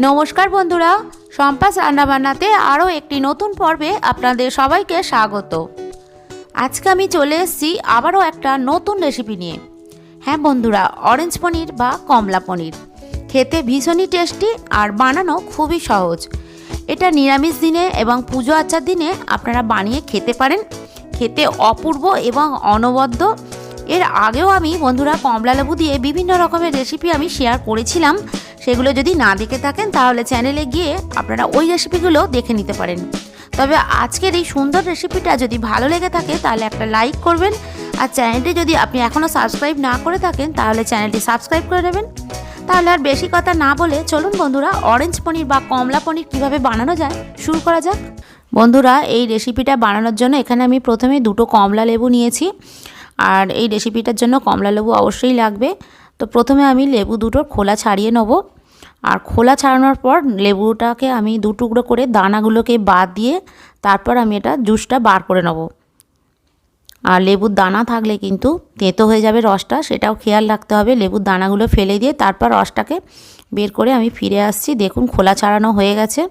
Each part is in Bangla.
নমস্কার বন্ধুরা সম্পাস রান্নাবান্নাতে আরও একটি নতুন পর্বে আপনাদের সবাইকে স্বাগত। আজকে আমি চলে এসেছি আবারও একটা নতুন রেসিপি নিয়ে। হ্যাঁ বন্ধুরা অরেঞ্জ পনির বা কমলা পনির। খেতে ভীষণই টেস্টি আর বানানো খুবই সহজ। এটা নিরামিষ দিনে এবং পুজো আচার দিনে আপনারা বানিয়ে খেতে পারেন। খেতে অপূর্ব এবং অনবদ্য এর আগেও আমি বন্ধুরা কমলা লেবু দিয়ে বিভিন্ন রকমের রেসিপি আমি শেয়ার করেছিলাম। সেগুলো যদি না দেখে থাকেন, তাহলে চ্যানেলে গিয়ে আপনারা ওই রেসিপিগুলো দেখে নিতে পারেন। তবে আজকের এই সুন্দর রেসিপিটা যদি ভালো লেগে থাকে, তাহলে একটা লাইক করবেন। আর চ্যানেলটি যদি আপনি এখনও সাবস্ক্রাইব না করে থাকেন, তাহলে চ্যানেলটি সাবস্ক্রাইব করে নেবেন। তাহলে আর বেশি কথা না বলে চলুন বন্ধুরা অরেঞ্জ পনির বা কমলা পনির কীভাবে বানানো যায় শুরু করা যাক। বন্ধুরা, এই রেসিপিটা বানানোর জন্য এখানে আমি প্রথমে দুটো কমলা লেবু নিয়েছি। আর এই রেসিপিটার জন্য কমলা লেবু অবশ্যই লাগবে। তো প্রথমে আমি লেবু দুটোর খোলা ছাড়িয়ে নেব। আর খোলা ছাড়ানোর পর লেবুটাকে আমি দু টুকরো করে দানাগুলোকে বাদ দিয়ে তারপর আমি এটা জুসটা বার করে নেব। আর লেবুর দানা থাকলে কিন্তু তেঁতো হয়ে যাবে রসটা, সেটাও খেয়াল রাখতে হবে। লেবুর দানাগুলো ফেলে দিয়ে তারপর রসটাকে বের করে আমি ফিরে আসছি। দেখুন খোলা ছাড়ানো হয়ে গেছে।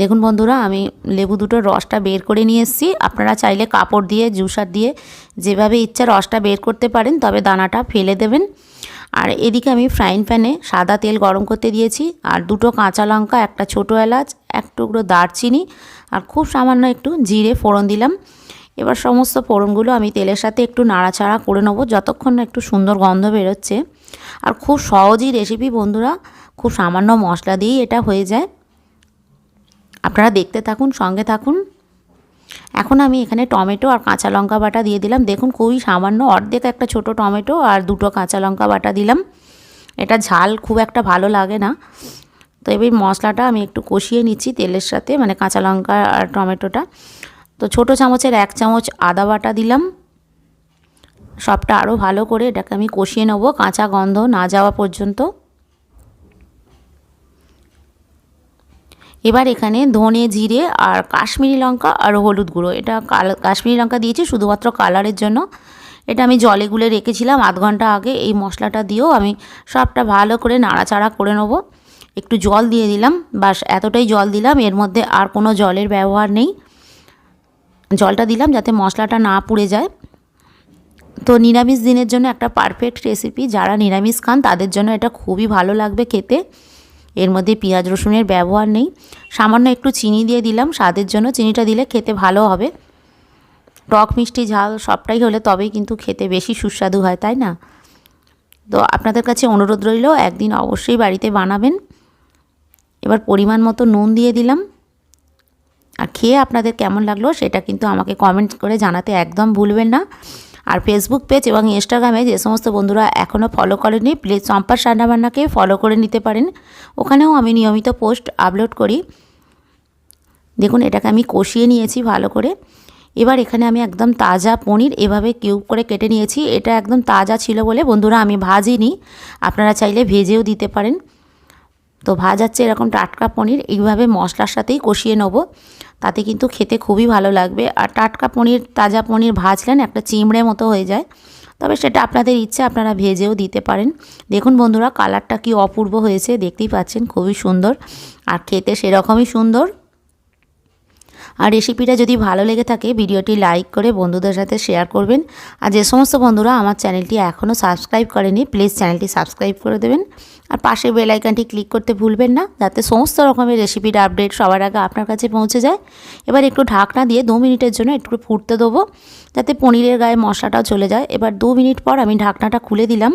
দেখুন বন্ধুরা, আমি লেবু দুটোর রসটা বের করে নিয়ে এসেছি। আপনারা চাইলে কাপড় দিয়ে জুসার দিয়ে যেভাবে ইচ্ছা রসটা বের করতে পারেন, তবে দানাটা ফেলে দেবেন। আর এদিকে আমি ফ্রাইং প্যানে সাদা তেল গরম করতে দিয়েছি। আর দুটো কাঁচা লঙ্কা, একটা ছোটো এলাচ, এক টুকরো দারচিনি আর খুব সামান্য একটু জিরে ফোড়ন দিলাম। এবার সমস্ত ফোড়নগুলো আমি তেলের সাথে একটু নাড়াচাড়া করে নেব, যতক্ষণ না একটু সুন্দর গন্ধ বেরোচ্ছে। আর খুব সহজই রেসিপি বন্ধুরা, খুব সামান্য মশলা দিয়েই এটা হয়ে যায়। আপনারা দেখতে থাকুন, সঙ্গে থাকুন। এখন আমি এখানে টমেটো আর কাঁচা লঙ্কা বাটা দিয়ে দিলাম। দেখুন খুবই সামান্য অর্ধেক একটা ছোট টমেটো আর দুটো কাঁচা লঙ্কা বাটা দিলাম। এটা ঝাল খুব একটা ভালো লাগে না। তো এবার মশলাটা আমি একটু কষিয়ে নিচ্ছি তেলের সাথে মানে কাঁচা লঙ্কা আর টমেটোটা। তো ছোট চামচের এক চামচ আদা বাটা দিলাম। সবটা আরও ভালো করে এটাকে আমি কষিয়ে নেব। কাঁচা গন্ধ না যাওয়া পর্যন্ত। এবার এখানে ধনে, জিরে আর কাশ্মীরি লঙ্কা আর হলুদ গুঁড়ো। এটা কাল, কাশ্মীরি লঙ্কা দিয়েছি শুধুমাত্র কালারের জন্য। এটা আমি জলে গুলে রেখেছিলাম আধ ঘণ্টা আগে। এই মশলাটা দিয়েও আমি সবটা ভালো করে নাড়াচাড়া করে নেব। একটু জল দিয়ে দিলাম। বাস এতটাই জল দিলাম। এর মধ্যে আর কোনো জলের ব্যবহার নেই। জলটা দিলাম যাতে মশলাটা না পুড়ে যায়। তো নিরামিষ দিনের জন্য একটা পারফেক্ট রেসিপি যারা নিরামিষ খান তাদের জন্য এটা খুবই ভালো লাগবে খেতে। এর মধ্যে পেঁয়াজ রসুনের ব্যবহার নেই। সামান্য একটু চিনি দিয়ে দিলাম। স্বাদের জন্য চিনিটা দিলে খেতে ভালো হবে। টক, মিষ্টি, ঝাল সবটাই হলে তবেই কিন্তু খেতে বেশি সুস্বাদু হয়, তাই না? তো আপনাদের কাছে অনুরোধ রইল, একদিন অবশ্যই বাড়িতে বানাবেন। এবার পরিমাণ মতো নুন দিয়ে দিলাম। আর খেয়ে আপনাদের কেমন লাগল সেটা কিন্তু আমাকে কমেন্ট করে জানাতে একদম ভুলবেন না। আর ফেসবুক পেজ এবং ইনস্টাগ্রামে যে সমস্ত বন্ধুরা এখনও ফলো করেনি প্লিজ চম্পার রান্নাবান্নাকে ফলো করে নিতে পারেন। ওখানেও আমি নিয়মিত পোস্ট আপলোড করি। দেখুন, এটাকে আমি কষিয়ে নিয়েছি ভালো করে। এবার এখানে আমি একদম তাজা পনির এভাবে কিউব করে কেটে নিয়েছি। এটা একদম তাজা ছিল বলে বন্ধুরা আমি ভাজিনি। আপনারা চাইলে ভেজেও দিতে পারেন। তো ভাজাচ্ছে এরকম টাটকা পনির, এইভাবে মশলার সাথেই কষিয়ে নেব। তাতে কিন্তু খেতে খুবই ভালো লাগবে। আর টাটকা পনির, তাজা পনির ভাজলেন একটা চিমড়ে মতো হয়ে যায়। তবে সেটা আপনাদের ইচ্ছে, আপনারা ভেজেও দিতে পারেন। দেখুন বন্ধুরা, কালারটা কি অপূর্ব হয়েছে, দেখতেই পাচ্ছেন, খুবই সুন্দর। আর খেতে সেরকমই সুন্দর। আর রেসিপিটা যদি ভালো লেগে থাকে, ভিডিওটি লাইক করে বন্ধুদের সাথে শেয়ার করবেন। আর যে সমস্ত বন্ধুরা আমার চ্যানেলটি এখনও সাবস্ক্রাইব করেনি, প্লিজ চ্যানেলটি সাবস্ক্রাইব করে দেবেন। আর পাশে বেলাইকানটি ক্লিক করতে ভুলবেন না, যাতে সমস্ত রকমের রেসিপির আপডেট সবার আগে আপনার কাছে পৌঁছে যায়। এবার একটু ঢাকনা দিয়ে দু মিনিটের জন্য একটু ফুটতে দেবো, যাতে পনিরের গায়ে মশলাটাও চলে যায়। এবার দু মিনিট পর আমি ঢাকনাটা খুলে দিলাম।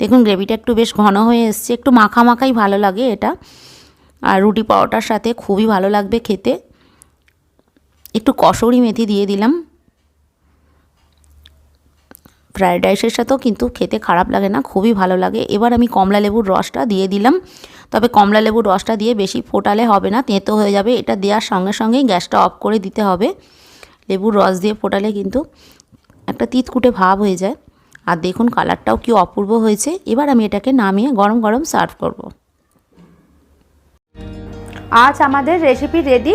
দেখুন, গ্রেভিটা একটু বেশ ঘন হয়ে এসছে, একটু মাখা মাখাই ভালো লাগে এটা। আর রুটি পাওয়াটার সাথে খুবই ভালো লাগবে খেতে। একটু কসৌরি মেথি দিয়ে দিলাম। ফ্রায়েড রাইসের সাথেও কিন্তু খেতে খারাপ লাগে না, খুবই ভালো লাগে। এবার আমি কমলা লেবুর রসটা দিয়ে দিলাম। তবে কমলা লেবুর রসটা দিয়ে বেশি ফোটালে হবে না, তেঁতো হয়ে যাবে। এটা দেওয়ার সঙ্গে সঙ্গেই গ্যাসটা অফ করে দিতে হবে। লেবুর রস দিয়ে ফোটালে কিন্তু একটা তিতকুটে ভাব হয়ে যায়। আর দেখুন কালারটাও কি অপূর্ব হয়েছে। এবার আমি এটাকে নামিয়ে গরম গরম সার্ভ করব। আজ আমাদের রেসিপি রেডি